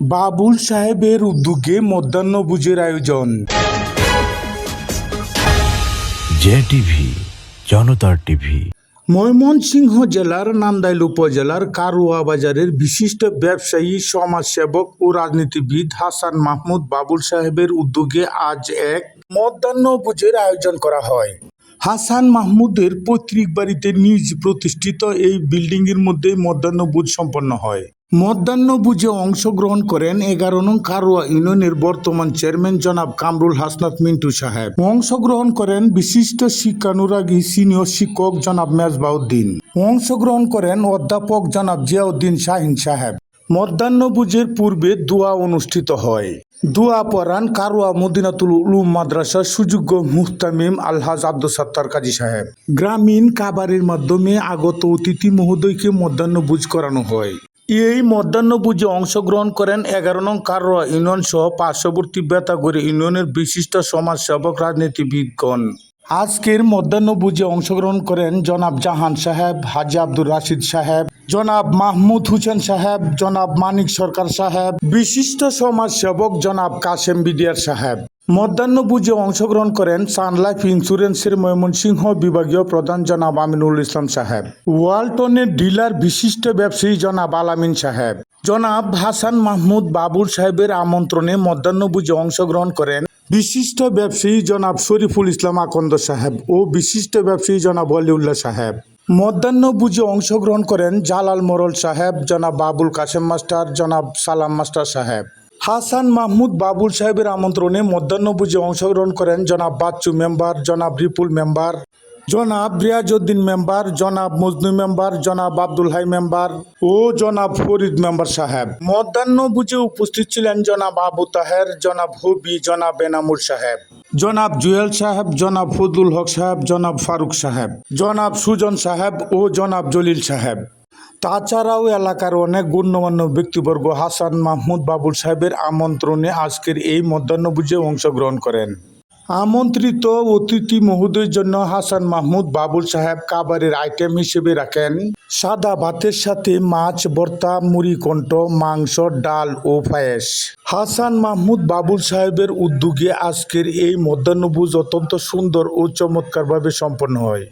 বাবুল সাহেবের উদ্যোগে মধ্যাহ্ন মধ্যাহ্নভোজের আয়োজন। জে টিভি জনতার টিভি। ময়মনসিংহ জেলার নান্দাইল উপজেলার কারুয়া বাজারের বিশিষ্ট ব্যবসায়ী সমাজসেবক ও রাজনীতিবিদ হাসান মাহমুদ বাবুল সাহেবের উদ্যোগে আজ এক মধ্যাহ্নভোজের আয়োজন করা হয়। হাসান মাহমুদের পৈতৃক বাড়িতে নিজ প্রতিষ্ঠিত এই বিল্ডিং এর মধ্যে মধ্যাহ্নভোজ সম্পন্ন হয়। মধ্যাহ্নভোজে অংশগ্রহণ করেন এগারো নং কারুয়া ইউনিয়নের বর্তমান চেয়ারম্যান জনাব কামরুল হাসনাত মিন্টু সাহেব। অংশগ্রহণ করেন বিশিষ্ট শিক্ষানুরাগী সিনিয়র শিক্ষক জনাব মেজবাউদ্দিন। অংশগ্রহণ করেন অধ্যাপক জনাব জিয়াউদ্দিন শাহিন সাহেব। মধ্যাহ্নভোজের পূর্বে দোয়া অনুষ্ঠিত হয়। দোয়া পড়ান কারুয়া মদিনাতুল উলুম মাদ্রাসার সুযোগ্য মুহতামিম আলহাজ আব্দুল সত্তার কাজী সাহেব। গ্রামীণ কাবারের মাধ্যমে আগত অতিথি মহোদয়কে মধ্যাহ্নভোজ করানো হয়। এই মধ্যাহ্নভোজে অংশগ্রহণ করেন এগারো নং কারোয়া ইউনিয়ন সহ পার্শ্ববর্তী বেতাগড়ি ইউনিয়নের বিশিষ্ট সমাজসেবক রাজনীতিবিদগণ। আজকের মধ্যাহ্নভোজে অংশগ্রহণ করেন জনাব জাহান সাহেব, হাজি আব্দুর রাশিদ সাহেব জনাব মাহমুদ হুসেন সাহেব, জনাব মানিক সরকার সাহেব, বিশিষ্ট সমাজসেবক জনাব কাশেম বিডিয়ার সাহেব। মধ্যাহ্নভোজে অংশগ্রহণ করেন সান লাইফ ইন্স্যুরেন্সের ময়মনসিংহ বিভাগীয় প্রধান জনাব আমিনুল ইসলাম সাহেব। ওয়ালটনের ডিলার বিশিষ্ট ব্যবসায়ী জনাব আলামিন সাহেব। জনাব হাসান মাহমুদ বাবুল সাহেবের আমন্ত্রণে মধ্যাহ্নভোজে অংশগ্রহণ করেন বিশিষ্ট ব্যবসায়ী জনাব শরীফুল ইসলাম আকন্দ সাহেব ও বিশিষ্ট ব্যবসায়ী জনাব অলিউল্লাহ সাহেব। মধ্যাহ্নভোজে অংশগ্রহণ করেন জালাল মোরল সাহেব, জনাব বাবুল কাসেম মাস্টার, জনাব সালাম মাস্টার সাহেব। হাসান মাহমুদ বাবুল সাহেবের আমন্ত্রণে মধ্যাহ্নভোজে অংশগ্রহণ করেন জনাব বাচ্চু মেম্বার, জনাব রিপুল মেম্বার, জনাব রিয়াজউদ্দিন মেম্বার, জনাব মজনু মেম্বার, জনাব আব্দুল হাই মেম্বার ও জনাব ফরিদ মেম্বার সাহেব। মধ্যাহ্নভোজে উপস্থিত ছিলেন জনাব আবু তাহের, জনাব হবি, জনাব এনামুর সাহেব। জনাব জুয়েল সাহেব, জনাব ফজলুল হক সাহেব, জনাব ফারুক সাহেব, জনাব সুজন সাহেব ও জনাব জলিল সাহেব। তাছাড়াও এলাকার অনেক গণ্যমান্য ব্যক্তিবর্গ হাসান মাহমুদ বাবুল সাহেবের আমন্ত্রণে আজকের এই মধ্যাহ্নভোজে অংশগ্রহণ করেন। আমন্ত্রিত অতিথি মহোদয়ের জন্য হাসান মাহমুদ বাবুল সাহেব কাবারের আইটেম হিসেবে রাখেন। সাদা ভাতের সাথে মাছ বর্তা মুড়ি, কণ্ঠ, মাংস, ডাল ও পায়েস। হাসান মাহমুদ বাবুল সাহেবের উদ্যোগে আজকের এই মধ্যাহ্নভোজ অত্যন্ত সুন্দর ও চমৎকারভাবে সম্পন্ন হয়।